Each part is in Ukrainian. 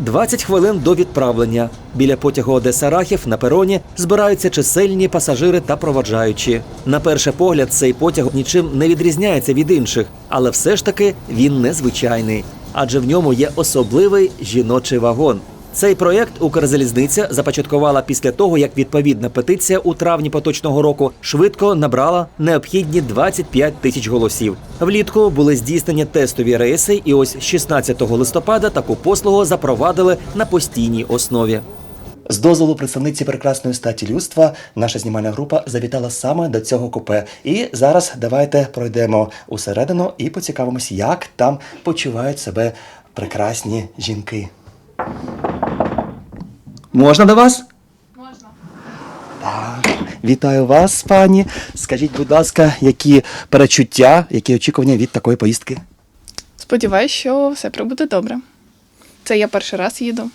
20 хвилин до відправлення. Біля потягу Одеса Рахів на пероні збираються чисельні пасажири та проводжаючі. На перший погляд, цей потяг нічим не відрізняється від інших, але все ж таки він незвичайний, адже в ньому є особливий жіночий вагон. Цей проєкт Укрзалізниця започаткувала після того, як відповідна петиція у травні поточного року швидко набрала необхідні 25 тисяч голосів. Влітку були здійснені тестові рейси, і ось 16 листопада таку послугу запровадили на постійній основі. З дозволу представниці прекрасної статі людства наша знімальна група завітала саме до цього купе. І зараз давайте пройдемо усередину і поцікавимось, як там почувають себе прекрасні жінки. Можна до вас? Можна. Так. Вітаю вас, пані. Скажіть, будь ласка, які перечуття, які очікування від такої поїздки? Сподіваюсь, що все прибуде добре. Це я перший раз їду,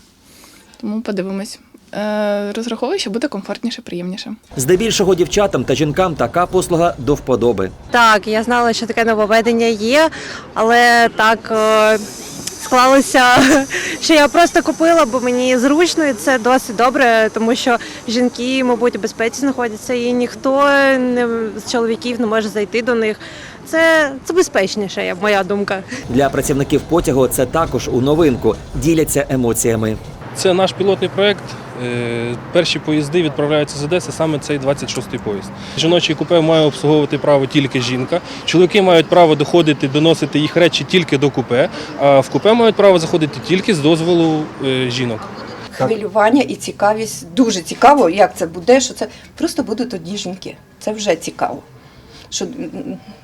тому подивимось. Е, розраховую, що буде комфортніше, приємніше. Здебільшого дівчатам та жінкам така послуга до вподоби. Так, я знала, що таке нововведення є, але так е, склалося, що я просто купила, бо мені зручно і це досить добре, тому що жінки, мабуть, у безпеці знаходяться, і ніхто не, з чоловіків не може зайти до них. Це, це безпечніше, я- моя думка. Для працівників потягу це також у новинку діляться емоціями. Це наш пілотний проєкт. Е, Перші поїзди відправляються з Одеси, саме цей 26-й поїзд. Жіночий купе має обслуговувати право тільки жінка. Чоловіки мають право доходити, доносити їх речі тільки до купе, а в купе мають право заходити тільки з дозволу е, жінок. хвилювання і цікавість. Дуже цікаво, як це буде, що це просто будуть одні жінки. Це вже цікаво. Що,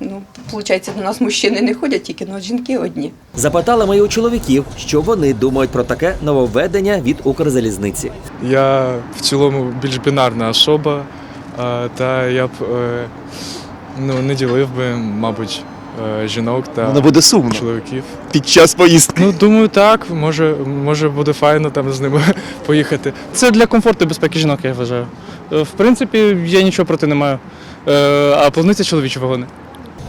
ну, виходить, до нас мужчини не ходять, тільки ну, жінки одні. Запитали ми у чоловіків, що вони думають про таке нововведення від Укрзалізниці. Я в цілому більш бінарна особа, та я б е, ну, не ділив би, мабуть, е, жінок та Воно буде сумно чоловіків. під час поїздки. Ну, думаю, так. Може, може буде файно там з ними поїхати. Це для комфорту і безпеки жінок, я вважаю. Е, В принципі, я нічого проти не маю. Е, А плануються чоловічі вагони.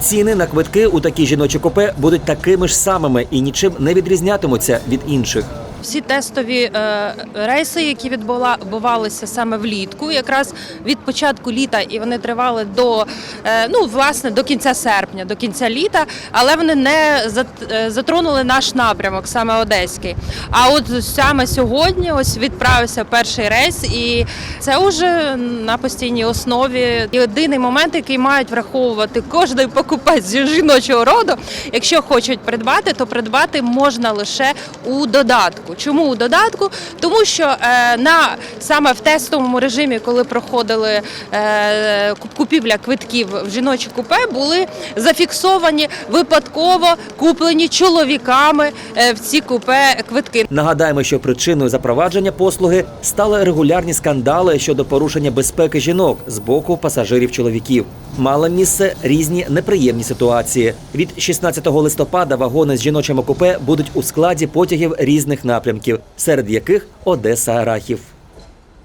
Ціни на квитки у такі жіночі купе будуть такими ж самими і нічим не відрізнятимуться від інших. Всі тестові е, рейси, які відбувалися саме влітку, якраз від початку літа, і вони тривали до е, ну власне до кінця серпня, до кінця літа, але вони не е, затронули наш напрямок, саме одеський. А от саме сьогодні ось відправився перший рейс, і це вже на постійній основі. Єдиний момент, який мають враховувати кожний покупець жіночого роду, якщо хочуть придбати, то придбати можна лише у додатку. Чому у додатку? Тому що е, на саме в тестовому режимі, коли проходили е, купівля квитків в жіночі купе, були зафіксовані випадково куплені чоловіками е, в ці купе квитки. Нагадаємо, що причиною запровадження послуги стали регулярні скандали щодо порушення безпеки жінок з боку пасажирів чоловіків. Мали місце різні неприємні ситуації. Від 16 листопада вагони з жіночими купе будуть у складі потягів різних напрямків, серед яких Одеса Арахів.